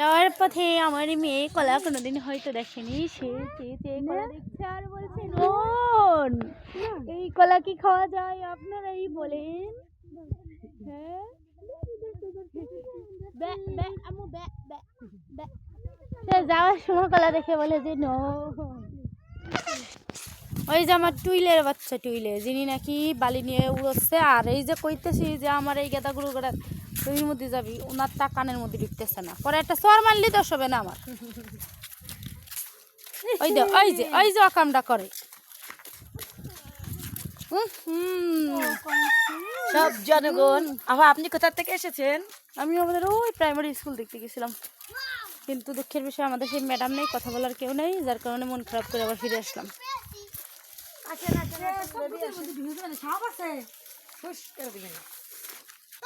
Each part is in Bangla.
যাওয়ার পথে আমার মেয়ে কলা কোনোদিন হয়তো দেখেনি। সে কলা দেখছে আর বলছে "নন, এই কলা কি খাওয়া যায় আপনারাই বলেন? হ্যাঁ। যাওয়ার সময় কলা দেখে বলে যে নো ওই যে আমার টুইলের বাচ্চা টুইলে যিনি নাকি বালি নিয়ে উড়োচ্ছে আর এই যে কইতেছি যে আমার এই গেদা গুরু তুই মধ্যে যাবি ওনার তা কানের মধ্যে ঢুকতেছে না। পরে একটা সর মারলি দোষ হবে না আমার। ওই দে ওই যে ওই যে অকামটা করে। সব জনগণ। আবার আপনি কোথা থেকে এসেছেন? আমি আমাদের ওই প্রাইমারি স্কুল দেখতে গেছিলাম। কিন্তু দুঃখের বিষয় আমাদের সেই ম্যাডাম নেই কথা বলার কেউ নেই যার কারণে মন খারাপ করে আবার ফিরে আসলাম। সব আছে হুশ করে দিবেন। হ্যাঁ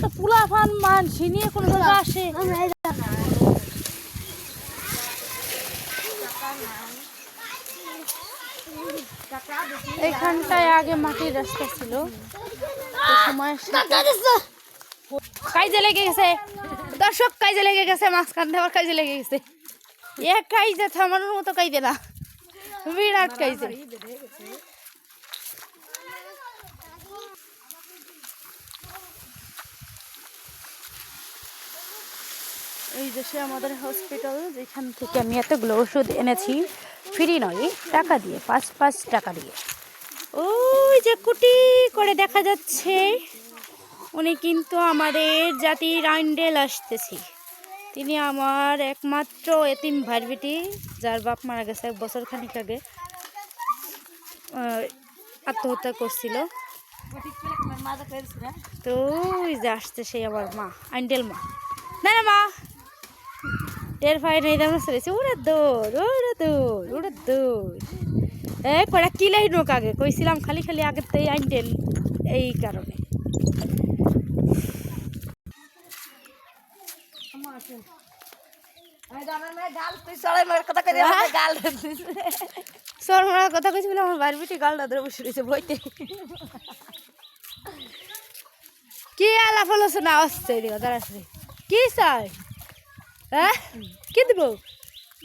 তো পুলা ফান মান নিয়ে কোনো জায়গা আসে? এখানটায় আগে মাটির রাস্তা ছিল। কাজে লেগে গেছে। দর্শক কাজে লেগে গেছে মাঝখান আবার কাজে লেগে গেছে। এক কাইজে থামানোর মতো কাইজে না। বিরাট কাইজে। এই সে আমাদের হসপিটাল যেখান থেকে আমি এতগুলো ওষুধ এনেছি ফ্রি নয়, টাকা দিয়ে, পাঁচ পাঁচ টাকা দিয়ে। ওই যে কুটি করে দেখা যাচ্ছে, উনি কিন্তু আমাদের জাতির আইন্ডেল আসতেছি। তিনি আমার একমাত্র এতিম ভাই বেটি, যার বাপ মারা গেছে এক বছর খানিক আগে। আত্মহত্যা করছিল। তো ওই যে আসছে সেই আমার মা আইন্ডেল মা। না, মা। টের পাই নাই দাম চলেছে ওরা দৌড় ওরা দৌড় ওরা দৌড়। এ কটা কিলাই নোক আগে কইছিলাম খালি খালি আগের তো এই আইন্ডেল এই কারণে। তুই কি আলাপ আলোচনা আসছে এদিকে দাঁড়াচ্ছে কি চাই হ্যাঁ? কি দিব?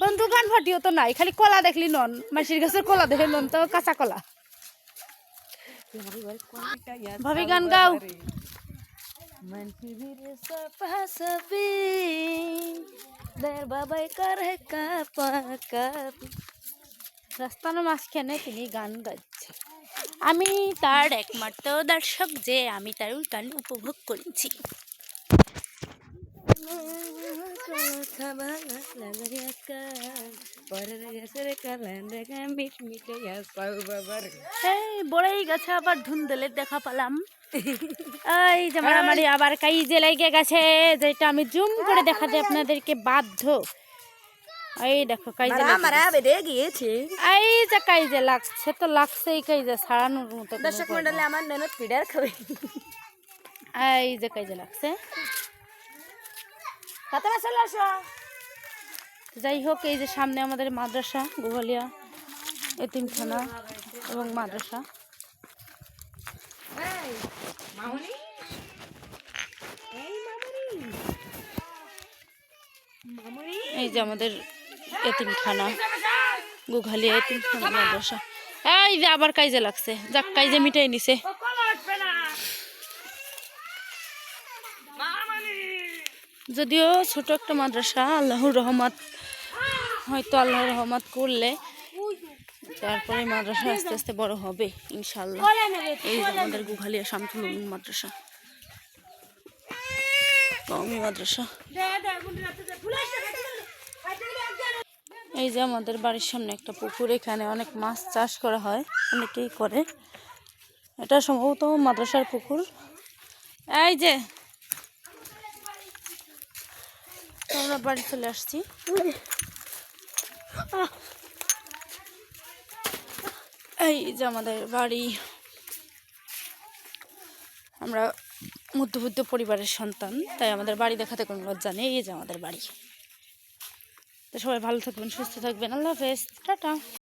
বন্ধু গান ফাটিও তো নাই খালি কলা দেখলি নন। মাসির গাছের কলা দেখে নন তো কাঁচা কলা। ভাবি গান গাও রাস্তার মাঝখানে তিনি গান গাইছে। আমি তার একমাত্র দর্শক যে আমি তার গান উপভোগ করেছি। কথা ভালো লাগে আবার ধুন্দলের দেখা পেলাম। এই যে মারামারি আবার কাই যে লেগে গেছে যেটা আমি জুম করে দেখাতে আপনাদেরকে বাধ্য। এই দেখো কাইজে এই যে কাই যে লাগছে তো লাগছেই কাইজে ছাড়ানোর মতো দর্শক মন্ডলে আমার ননদ পিডার খাবে। এই যে কাই যে লাগছে। কত চলে আসো যাই হোক এই যে সামনে আমাদের মাদ্রাসা গোহালিয়া এতিমখানা এবং মাদ্রাসা। এই যে আমাদের এতিমখানা গোঘালিয়া এতিমখানা মাদ্রাসা। এই যে আবার কাইজে লাগছে। যাক কাইজে মিটাই নিছে। যদিও ছোট একটা মাদ্রাসা, আল্লাহর রহমত, হয়তো আল্লাহর রহমত করলে তারপরে মাদ্রাসা আস্তে আস্তে বড় হবে ইনশাল্লাহ এই আমাদের গুঘালিয়া শামসুল মাদ্রাসা। কওমি মাদ্রাসা। এই যে আমাদের বাড়ির সামনে একটা পুকুর, এখানে অনেক মাছ চাষ করা হয়, অনেকেই করে। এটা সম্ভবত মাদ্রাসার পুকুর। এই যে তো আমরা বাড়ি চলে আসছি। এই যে আমাদের বাড়ি। আমরা মধ্যবিত্ত পরিবারের সন্তান, তাই আমাদের বাড়ি দেখাতে কোনো লজ্জা নেই, এই যে আমাদের বাড়ি। তো সবাই ভালো থাকবেন, সুস্থ থাকবেন। আল্লাহ হাফেজ। টাটা।